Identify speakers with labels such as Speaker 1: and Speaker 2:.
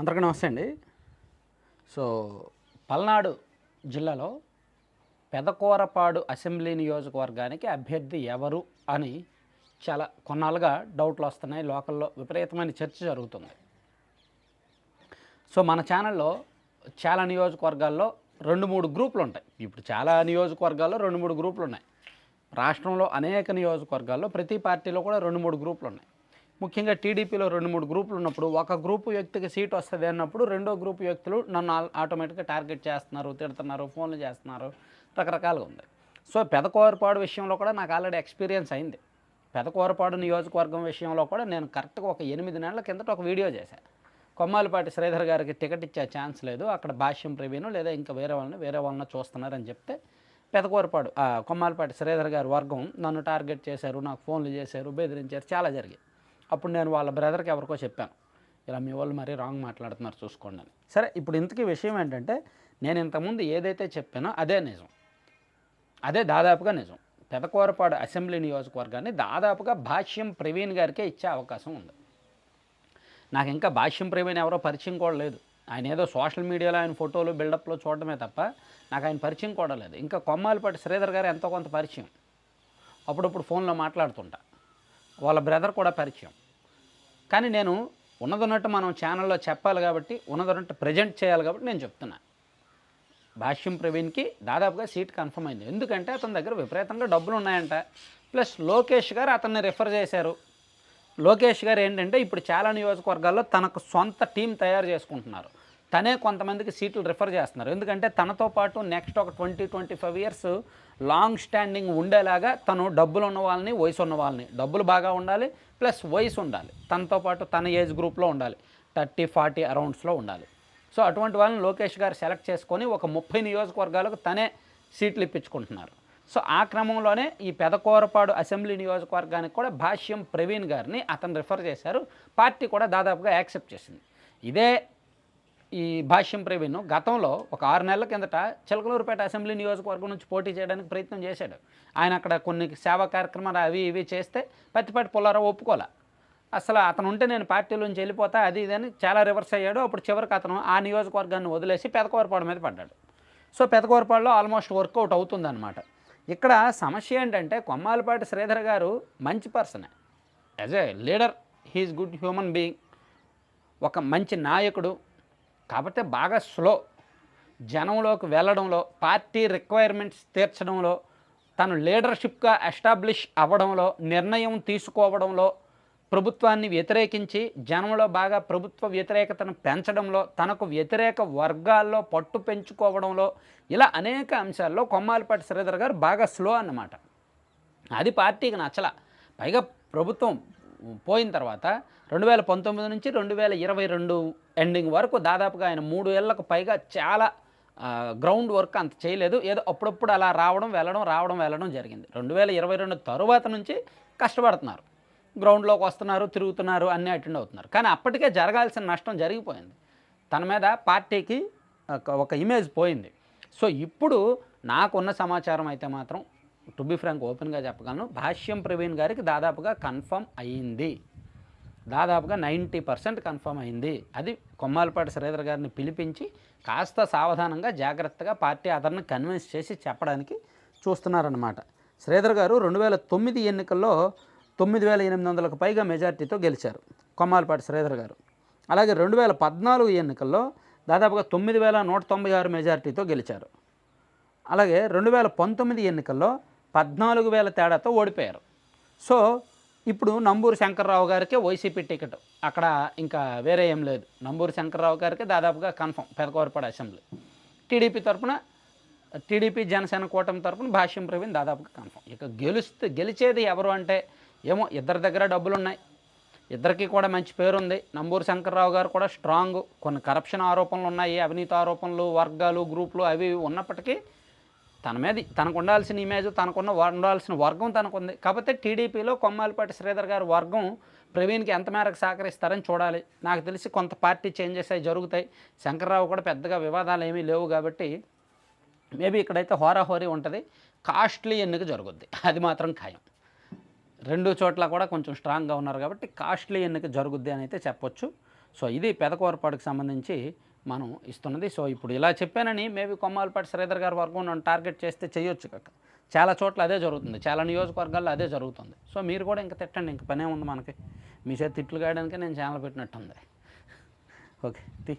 Speaker 1: అందరికీ నమస్తే అండి. సో పల్నాడు జిల్లాలో పెదకూరపాడు అసెంబ్లీ నియోజకవర్గానికి అభ్యర్థి ఎవరు అని చాలా కొన్నాళ్ళుగా డౌట్లు వస్తున్నాయి. లోకల్లో విపరీతమైన చర్చ జరుగుతుంది. సో మన ఛానల్లో చాలా నియోజకవర్గాల్లో రెండు మూడు గ్రూపులు ఉంటాయి. ఇప్పుడు చాలా నియోజకవర్గాల్లో రెండు మూడు గ్రూపులు ఉన్నాయి. రాష్ట్రంలో అనేక నియోజకవర్గాల్లో ప్రతి పార్టీలో కూడా రెండు మూడు గ్రూపులు ఉన్నాయి. ముఖ్యంగా టీడీపీలో రెండు మూడు గ్రూపులు ఉన్నప్పుడు ఒక గ్రూపు వ్యక్తికి సీట్ వస్తుంది అన్నప్పుడు రెండో గ్రూపు వ్యక్తులు నన్ను ఆటోమేటిక్గా టార్గెట్ చేస్తున్నారు తిడుతున్నారు ఫోన్లు చేస్తున్నారు రకరకాలుగా ఉంది. సో పెదకోరపాడు విషయంలో కూడా నాకు ఆల్రెడీ ఎక్స్పీరియన్స్ అయింది. పెదకోరపాడు నియోజకవర్గం విషయంలో కూడా నేను కరెక్ట్గా ఒక ఎనిమిది నెలల కిందట ఒక వీడియో చేశాను కొమ్మాలపాటి శ్రీధర్ గారికి టికెట్ ఇచ్చే ఛాన్స్ లేదు అక్కడ భాష్యం ప్రవీణ్ లేదా ఇంకా వేరే వాళ్ళని వేరే వాళ్ళని చూస్తున్నారని చెప్తే పెదకోరపాడు ఆ, కొమ్మాలపాటి శ్రీధర్ గారి వర్గం నన్ను టార్గెట్ చేశారు నాకు ఫోన్లు చేశారు బెదిరించారు చాలా జరిగాయి. అప్పుడు నేను వాళ్ళ బ్రదర్కి ఎవరికో చెప్పాను. ఇలా మీ వాళ్ళు మరీ రాంగ్ మాట్లాడుతున్నారు చూసుకోండి అని. సరే ఇప్పుడు ఇంతకీ విషయం ఏంటంటే నేను ఇంతకుముందు ఏదైతే చెప్పానో అదే నిజం. అదే దాదాపుగా నిజం. పెదకూరపాడు అసెంబ్లీ నియోజకవర్గాన్ని దాదాపుగా భాష్యం ప్రవీణ్ గారికే ఇచ్చే అవకాశం ఉంది. నాకు ఇంకా భాష్యం ప్రవీణ్ ఎవరో పరిచయం కూడా లేదు. ఆయన ఏదో సోషల్ మీడియాలో ఆయన ఫోటోలు బిల్డప్లో చూడటమే తప్ప నాకు ఆయన పరిచయం కూడా లేదు. ఇంకా కొమ్మాలపాటి శ్రీధర్ గారు ఎంతో కొంత పరిచయం. అప్పుడప్పుడు ఫోన్లో మాట్లాడుతుంటా. వాళ్ళ బ్రదర్ కూడా పరిచయం. కానీ నేను ఉన్నదన్నట్టు మనం ఛానల్లో చెప్పాలి కాబట్టి ఉన్నదన్నట్టు ప్రజెంట్ చేయాలి కాబట్టి నేను చెప్తున్నా. భాష్యం ప్రవీణ్కి దాదాపుగా సీట్ కన్ఫర్మ్ అయింది. ఎందుకంటే అతని దగ్గర విపరీతంగా డబ్బులు ఉన్నాయంట. ప్లస్ లోకేష్ గారు అతన్ని రిఫర్ చేశారు. లోకేష్ గారు ఏంటంటే ఇప్పుడు చాలా నియోజకవర్గాల్లో తనకు సొంత టీం తయారు చేసుకుంటున్నారు. తనే కొంతమందికి సీట్లు రిఫర్ చేస్తున్నారు. ఎందుకంటే తనతో పాటు నెక్స్ట్ ఒక twenty twenty five years long standing ఉండేలాగా తను డబ్బులు ఉన్న వాళ్ళని వయసు ఉన్న వాళ్ళని డబ్బులు బాగా ఉండాలి ప్లస్ వయసు ఉండాలి. తనతో పాటు తన ఏజ్ గ్రూప్లో ఉండాలి. థర్టీ ఫార్టీ అరౌండ్స్లో ఉండాలి. సో అటువంటి వాళ్ళని లోకేష్ గారు సెలెక్ట్ చేసుకొని ఒక ముప్పై నియోజకవర్గాలకు తనే సీట్లు ఇప్పించుకుంటున్నారు. సో ఆ క్రమంలోనే ఈ పెదకూరపాడు అసెంబ్లీ నియోజకవర్గానికి కూడా భాష్యం ప్రవీణ్ గారిని అతను రిఫర్ చేశారు. పార్టీ కూడా దాదాపుగా యాక్సెప్ట్ చేసింది. ఇదే ఈ భాష్యం ప్రవీణ్ గతంలో ఒక ఆరు నెలల కిందట చిలకలూరుపేట అసెంబ్లీ నియోజకవర్గం నుంచి పోటీ చేయడానికి ప్రయత్నం చేశాడు. ఆయన అక్కడ కొన్ని సేవా కార్యక్రమాలు అవి ఇవి చేస్తే పత్తిపాటి పుల్లారావు ఒప్పుకోలే. అసలు అతను ఉంటే నేను పార్టీలోంచి వెళ్ళిపోతా అది ఇది అని చాలా రివర్స్ అయ్యాడు. అప్పుడు చివరికి అతను ఆ నియోజకవర్గాన్ని వదిలేసి పెదకూరపాడు మీద పడ్డాడు. సో పెదకూరపాడులో ఆల్మోస్ట్ వర్కౌట్ అవుతుందన్నమాట. ఇక్కడ సమస్య ఏంటంటే కొమ్మాలపాటి శ్రీధర్ గారు మంచి పర్సనే. As a leader he is good human being. ఒక మంచి నాయకుడు కాబట్టి బాగా స్లో. జనంలోకి వెళ్ళడంలో పార్టీ రిక్వైర్మెంట్స్ తీర్చడంలో తను లీడర్షిప్గా ఎస్టాబ్లిష్ అవ్వడంలో నిర్ణయం తీసుకోవడంలో ప్రభుత్వాన్ని వ్యతిరేకించి జనంలో బాగా ప్రభుత్వ వ్యతిరేకతను పెంచడంలో తనకు వ్యతిరేక వర్గాల్లో పట్టు పెంచుకోవడంలో ఇలా అనేక అంశాల్లో కొమ్మాలపాటి శ్రీధర్ గారు బాగా స్లో అన్నమాట. అది పార్టీకి నచ్చల. పైగా ప్రభుత్వం పోయిన తర్వాత రెండు వేల పంతొమ్మిది నుంచి రెండు వేల ఇరవై రెండు ఎండింగ్ వరకు దాదాపుగా ఆయన మూడు ఏళ్ళకు పైగా చాలా గ్రౌండ్ వర్క్ అంత చేయలేదు. ఏదో అప్పుడప్పుడు అలా రావడం వెళ్ళడం రావడం వెళ్ళడం జరిగింది. రెండు వేల ఇరవై రెండు తరువాత నుంచి కష్టపడుతున్నారు. గ్రౌండ్లోకి వస్తున్నారు తిరుగుతున్నారు అన్నీ అటెండ్ అవుతున్నారు. కానీ అప్పటికే జరగాల్సిన నష్టం జరిగిపోయింది. తన మీద పార్టీకి ఒక- ఒక ఇమేజ్ పోయింది. సో ఇప్పుడు నాకున్న సమాచారం అయితే మాత్రం టు బి ఫ్రాంక్ ఓపెన్గా చెప్పగలను. భాష్యం ప్రవీణ్ గారికి దాదాపుగా కన్ఫర్మ్ అయ్యింది. దాదాపుగా నైంటీ పర్సెంట్ కన్ఫర్మ్ అయింది అది కొమ్మాలపాటి శ్రీధర్ గారిని పిలిపించి కాస్త సావధానంగా జాగ్రత్తగా పార్టీ అతన్ని కన్విన్స్ చేసి చెప్పడానికి చూస్తున్నారన్నమాట. శ్రీధర్ గారు రెండు వేల తొమ్మిది ఎన్నికల్లో తొమ్మిది వేల ఎనిమిది వందలకు పైగా మెజార్టీతో గెలిచారు కొమ్మాలపాటి శ్రీధర్ గారు. అలాగే రెండు వేల పద్నాలుగు ఎన్నికల్లో దాదాపుగా తొమ్మిది వేల నూట తొంభై ఆరు మెజార్టీతో గెలిచారు. అలాగే రెండు వేల పంతొమ్మిది ఎన్నికల్లో పద్నాలుగు వేల తేడాతో ఓడిపోయారు. సో ఇప్పుడు నంబూరు శంకర్రావు గారికి వైసీపీ టికెట్. అక్కడ ఇంకా వేరే ఏం లేదు. నంబూరు శంకర్రావు గారికి దాదాపుగా కన్ఫర్మ్ పెదకూరపాడు అసెంబ్లీ. టీడీపీ తరపున టీడీపీ జనసేన కూటమి తరపున భాష్యం ప్రవీణ్ దాదాపుగా కన్ఫర్మ్. ఇక గెలుస్తే గెలిచేది ఎవరు అంటే ఏమో ఇద్దరి దగ్గర డబ్బులు ఉన్నాయి ఇద్దరికి కూడా మంచి పేరుంది. నంబూరు శంకర్రావు గారు కూడా స్ట్రాంగ్. కొన్ని కరప్షన్ ఆరోపణలు ఉన్నాయి. అవినీతి ఆరోపణలు వర్గాలు గ్రూపులు అవి ఇవి ఉన్నప్పటికీ తన మీద తనకు ఉండాల్సిన ఇమేజ్ తనకున్న వ- ఉండాల్సిన వర్గం తనకుంది. కాకపోతే టీడీపీలో కొమ్మాలపాటి శ్రీధర్ గారి వర్గం ప్రవీణ్కి ఎంత మేరకు సహకరిస్తారని చూడాలి. నాకు తెలిసి కొంత పార్టీ చేంజెస్ అవి జరుగుతాయి. శంకర్రావు కూడా పెద్దగా వివాదాలు ఏమీ లేవు కాబట్టి మేబీ ఇక్కడైతే హోరాహోరీ ఉంటుంది. కాస్ట్లీ ఎన్నిక జరుగుద్ది. అది మాత్రం ఖాయం. రెండు చోట్ల కూడా కొంచెం స్ట్రాంగ్గా ఉన్నారు కాబట్టి కాస్ట్లీ ఎన్నిక జరుగుద్ది అని అయితే చెప్పొచ్చు. సో ఇది పెదకూరపాడుకు సంబంధించి మనం ఇస్తున్నది. సో ఇప్పుడు ఇలా చెప్పానని మేబీ కొమ్మాలపాటి శ్రీధర్ గారి వర్గం నన్ను టార్గెట్ చేస్తే చేయొచ్చు కాక. చాలా చోట్ల అదే జరుగుతుంది. చాలా నియోజకవర్గాల్లో అదే జరుగుతుంది. సో మీరు కూడా ఇంకా తిట్టండి. ఇంక పనే ఉంది మనకి. మీ చేతి తిట్లు కాయడానికే నేను ఛానల్ పెట్టినట్టుంది. ఓకే. తీ